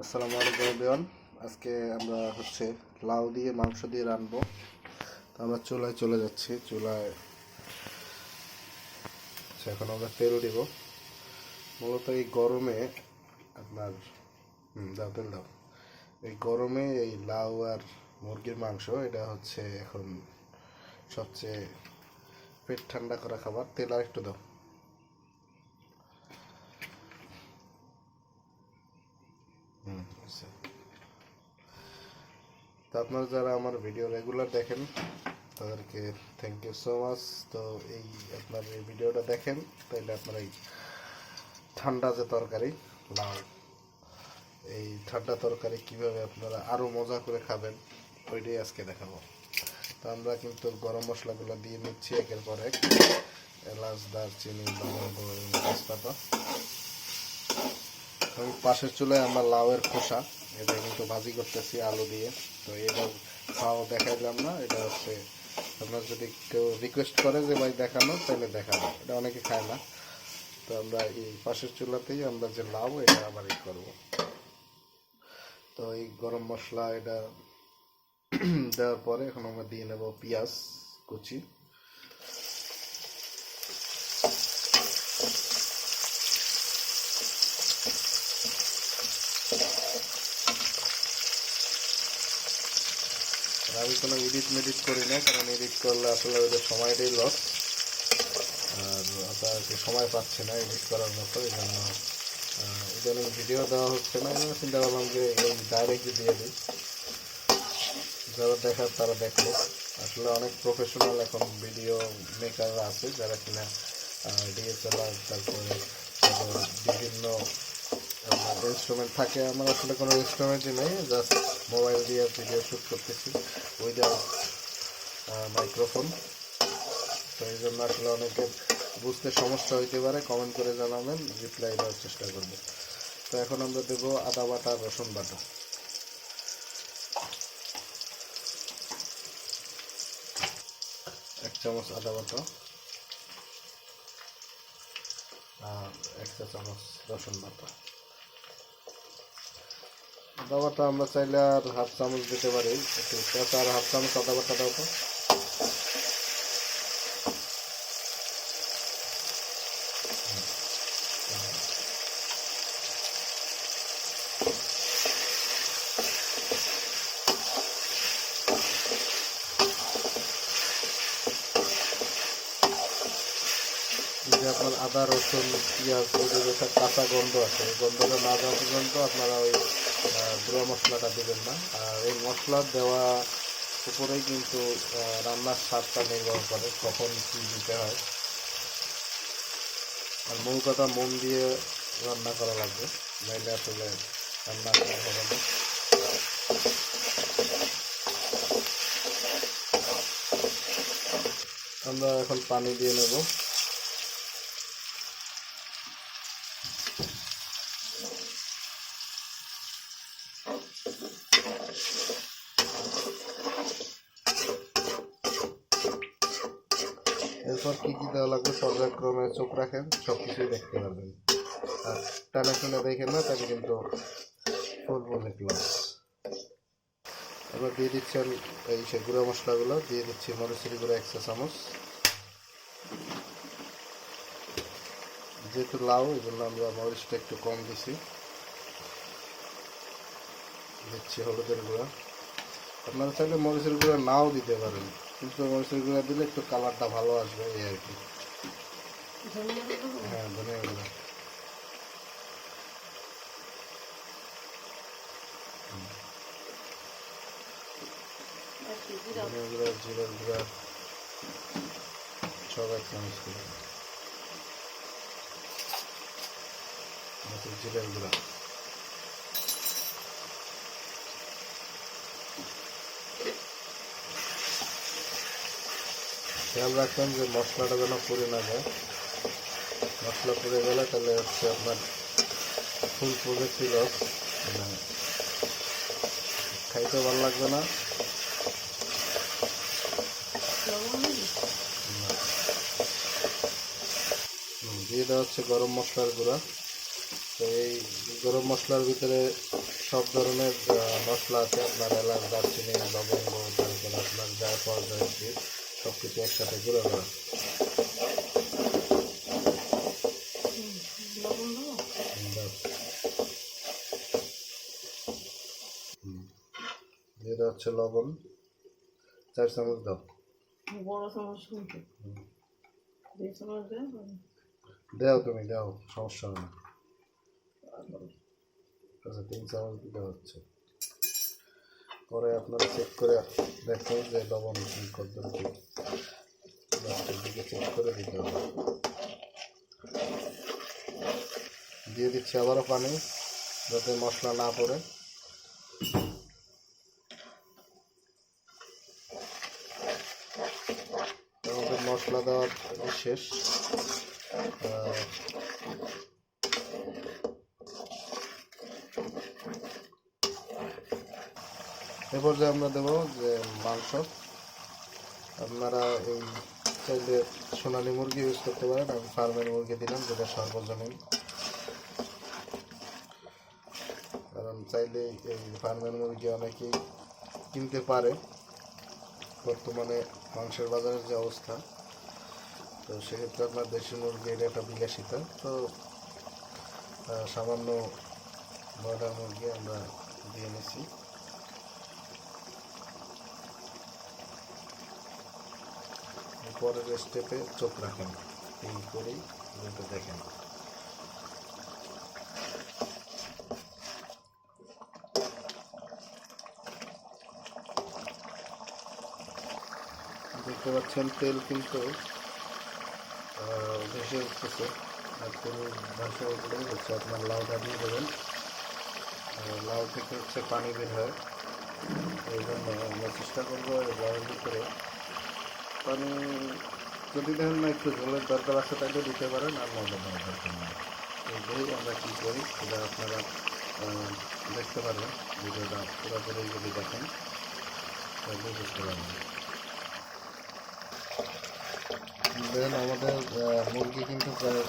আসসালামু আলাইকুম এভরিওয়ান। আজকে আমরা হচ্ছে লাউ দিয়ে মাংস দিয়ে রানবো তো আমরা চুলায় চলে যাচ্ছি। চুলায় আচ্ছা, এখন আমরা তেল দিব। মূলত এই গরমে আপনার দাও তেল দাও। এই গরমে এই লাউ আর মুরগির মাংস এটা হচ্ছে এখন সবচেয়ে পেট ঠান্ডা করা খাবার। তেল আর একটু দাও হুম আচ্ছা তো আপনারা যারা আমার ভিডিও রেগুলার দেখেন, তাদেরকে থ্যাংক ইউ সো মাচ তো এই আপনার এই ভিডিওটা দেখেন, তাইলে আপনার এই ঠান্ডা যে তরকারি লাউ এই ঠান্ডা তরকারি কীভাবে আপনারা আরও মজা করে খাবেন, ওইটাই আজকে দেখাবো। তো আমরা কিন্তু গরম মশলাগুলো দিয়ে নিচ্ছি একের পর এক। এলাচ, দারচিনি লবঙ্গ তেজপাতা। এবং পাশের চুলায় আমরা লাউয়ের খোসা এটা কিন্তু ভাজি করতেছি আলু দিয়ে। তো এটা খাওয়া দেখাইলাম না, এটা হচ্ছে আপনার যদি কেউ রিকোয়েস্ট করে যে ভাই দেখানো, তাহলে দেখানো এটা অনেকে খায় না। তো আমরা এই পাশের চুলাতেই আমরা যে লাউ, এটা আবার ই করব। তো এই গরম মশলা এটা দেওয়ার পরে এখন আমরা দিয়ে নেব পেঁয়াজ কুচি আর আমি কোনো এডিট মেডিট করি না, কারণ এডিট করলে আসলে ওদের সময়টাই লস আর আপনাকে সময় পাচ্ছে না এডিট করার মতো, এই জন্য ইদানিং ভিডিও দেওয়া হচ্ছে না। চিন্তা করলাম যে এই ডাইরেক্ট দিয়ে দিই। যারা দেখার তারা দেখল আসলে অনেক প্রফেশনাল এখন ভিডিও মেকাররা আছে, যারা কিনা ডিএসএলআর তারপরে তাদের বিভিন্ন ইনস্ট্রুমেন্ট থাকে, আমার আসলে কোনো ইনস্ট্রুমেন্টই নেই জাস্ট মোবাইল দিয়ে ভিডিও শ্যুট করতেছি। উইদাউট মাইক্রোফোন তো এই জন্য আসলে অনেকে বুঝতে সমস্যা হইতে পারে কমেন্ট করে জানাবেন রিপ্লাই দেওয়ার চেষ্টা করব। তো এখন আমরা দেবো আদা বাটা, রসুন বাটা। এক চামচ আদা বাটা। এক চামচ রসুন বাটা। আদা বাটা আমরা চাইলে আর হাফ চামচ দিতে পারি। একটু আর হাফ চামচ আদা বাটা দাও তো। যে আপনার আদা, রসুন, পেঁয়াজ কাঁচা গন্ধ আছে গন্ধটা না যাওয়া পর্যন্ত আপনারা ওই গুঁড়া মশলাটা দেবেন না। আর এই মশলা দেওয়া উপরেই কিন্তু রান্নার স্বাদটা নির্ভর করে কখন কী দিতে হয়। আর মূল কথা, মন দিয়ে রান্না করা লাগবে, নাইলে আসলে রান্না করা হবে না। আমরা এখন পানি দিয়ে নেব। এরপর কি কি দেওয়া লাগবে পর্যায়ক্রমে চোখ রাখেন সব কিছুই দেখতে পারবেন। আর টানা শুনে দেখেন না তাকে কিন্তু ফুল অনেক লস এবার দিয়ে দিচ্ছি এই সে গুঁড়ো মশলাগুলো, দিয়ে দিচ্ছি মরিচুরি গুঁড়ো একশো চামচ। যেহেতু লাউ, এই জন্য আমরা মরিচটা একটু কম দিছি। দিচ্ছি হলুদের গুঁড়া। আপনারা চাইলে মরিচের গুঁড়া নাও দিতে পারেন। কিন্তু মরিচের গুঁড়া দিলে একটু কালারটা ভালো আসবে এই আর কি। হ্যাঁ ধনিয়া গুঁড়া। ধনিয়া গুঁড়া জিরার গুঁড়া সব এক চামচ করে। জিরার গুঁড়া। খেয়াল রাখবেন যে মশলাটা যেন পুড়ে না যায়। মশলা পুড়ে গেলে তাহলে হচ্ছে আপনার ফুল প্রজেক্টই রস মানে খাইতে ভালো লাগবে না। দিয়ে দেওয়া হচ্ছে গরম মশলার গুঁড়া। তো এই গরম মশলার ভিতরে সব ধরনের মশলা আছে। আপনার এলাচ, দারচিনি, লবঙ্গ, তারপর আপনার জায়ফল জয়ত্রী সব কিছু একসাথে গুঁড়ো করা। দিয়ে দেওয়া হচ্ছে লবণ। চার চামচ দাও। বড় চামচ দাও তুমি দাও সমস্যা হবে না। আচ্ছা তিন চামচ দিতে হচ্ছে। পরে আপনারা চেক করে দেখুন যে লবণ কি কত লাস্টের দিকে চেক করে দিতে হবে। দিয়ে দিচ্ছি আবারও পানি, যাতে মশলা না পড়ে। মশলা দেওয়ার শেষ। এ পর্যায়ে আমরা দেবো যে মাংস। আপনারা এই চাইলে সোনালি মুরগি ইউজ করতে পারেন। আমি ফার্মের মুরগি দিলাম, যেটা সর্বজনীন। কারণ চাইলে এই ফার্মের মুরগি অনেকেই কিনতে পারে। বর্তমানে মাংসের বাজারের যে অবস্থা, তো সেক্ষেত্রে আপনার দেশি মুরগি এটা একটা বিলাসিতা। তো সামান্য ব্রয়লার মুরগি আমরা দিয়ে নিছি পরের স্টেপে চোখ রাখেন। এই করেই যেটা দেখেন। দেখতে পাচ্ছেন তেল কিন্তু ভেসে উঠতেছে। আর তেল ভাসা উঠলে হচ্ছে আপনার লাউটা দিয়ে দেবেন। লাউ থেকে হচ্ছে পানি বের হয়। এই জন্য আমরা চেষ্টা করব এই লাউয়ের ভিতরে পানি যদি দেখেন না একটু ঝোলের দরকার আছে তাকে দিতে পারেন, আর মজা দরকার নেই। এইটাই আমরা কী করি, সেটা আপনারা দেখতে পারবেন, ভিডিওটা পুরোপুরি যদি দেখেন, তাহলে বুঝতে পারবেন। দেখেন, আমাদের মুরগি কিন্তু প্রায়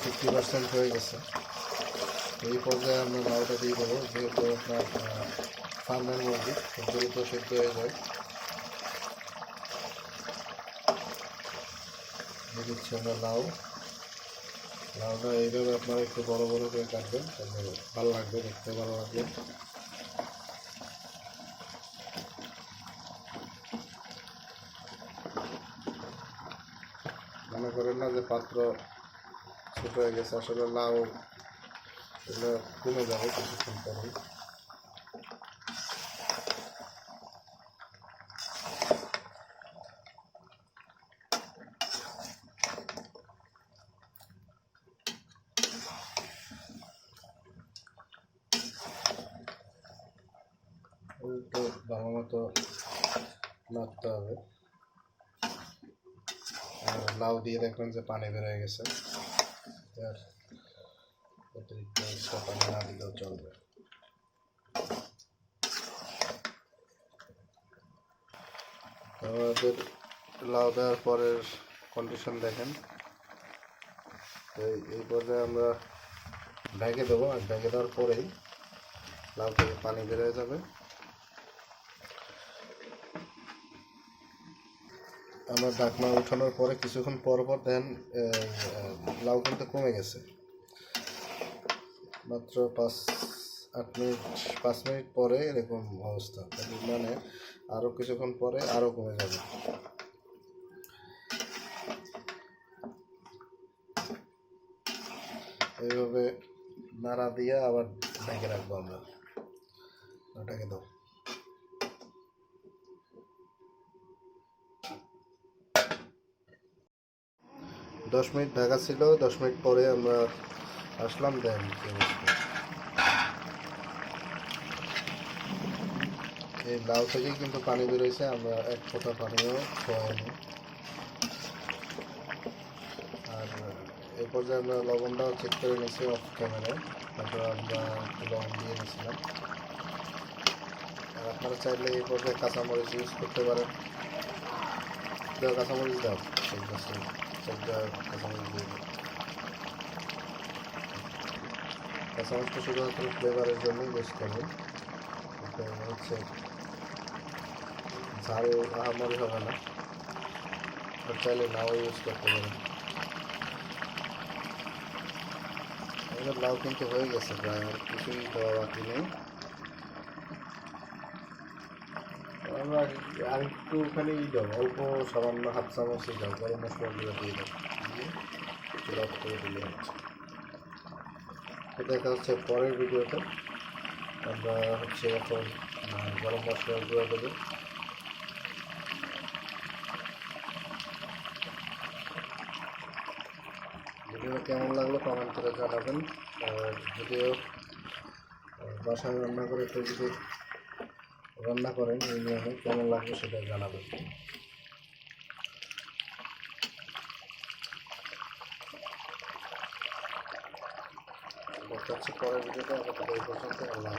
ফিফটি পার্সেন্ট হয়ে গেছে। এই পর্যায়ে আমরা লাউটা দিয়ে দেবো, যেহেতু আপনার ফার্মের মুরগি দ্রুত সেদ্ধ হয়ে যায়। দিচ্ছি আমরা লাউ। লাউটা এইভাবে আপনারা একটু বড় বড় করে কাটবেন, তাহলে ভালো লাগবে দেখতে, ভালো লাগবে। মনে করেন না যে পাত্র ছোট হয়ে গেছে, আসলে লাউ এগুলো কমে যাবে কিছুক্ষণ পরেই একটু ভালো মতো নাড়তে হবে। আর লাউ দিয়ে দেখবেন যে পানি বের হয়ে গেছে। আর অতিরিক্ত এক্সট্রা পানি না দিলেও চলবে। আমাদের লাউ দেওয়ার পরের কন্ডিশন দেখেন। এই- পর্যায়ে আমরা ঢেকে দেবো। আর ঢেকে দেওয়ার পরেই লাউ থেকে পানি বের হয়ে যাবে আমরা ঢাকনা উঠানোর পরে কিছুক্ষণ পর পর দেন লাউ কিন্তু কমে গেছে। মাত্র পাঁচ, আট মিনিট, পাঁচ মিনিট পরে এরকম অবস্থা। মানে আরও কিছুক্ষণ পরে আরও কমে যাবে। এইভাবে নাড়া দিয়ে আবার ঢেকে রাখব আমরা। ওটাকে দাও। দশ মিনিট ঢাকা ছিল, দশ মিনিট পরে আমরা আসলাম, দেন এই লাউ থেকেই কিন্তু পানি বেরোয়েছে আমরা এক ফোঁটা পানিও খাওয়াইনি। আর এই পর্যায়ে আমরা লবণটাও চেক করে নিয়েছি অফ ক্যামেরায় তারপর আমরা লবণ দিয়ে নিয়েছিলাম। আর আপনারা চাইলে এই পর্যায়ে কাঁচামরিচ ইউজ করতে পারেন। কাঁচামরিচ দাও, ঠিক আছে। চারটা কাঁচামরিচ দিয়ে দাও কাঁচামরিচটা শুধুমাত্র ফ্লেভারের জন্যই বেশ করবেন এটা হচ্ছে ঝাল আহামরি হবে না আর চাইলে নাও ইউজ করতে পারেন আমাদের লাউ কিন্তু হয়ে গেছে প্রায় আর কিছুই দেওয়া বাকি নেই আমরা আর একটুখানি দাও অল্প সামান্য হাফ চামচই দাও গরম মশলাগুলো দিয়ে দিয়ে একটু করে দিলে হচ্ছে দেখা হচ্ছে পরের ভিডিওতে। আমরা হচ্ছে এখন গরম মশলা গুঁড়ো দেবো। ভিডিওটা কেমন লাগল কমেন্ট করে জানাবেন। আর ভিডিও বাসায় রান্না করে কেউ যদি রান্না করেন, এই নিয়মে কেমন লাগবে সেটা জানাবেন। দেখা হচ্ছে পরের ভিডিওটা আপনাদের এই আল্লাহ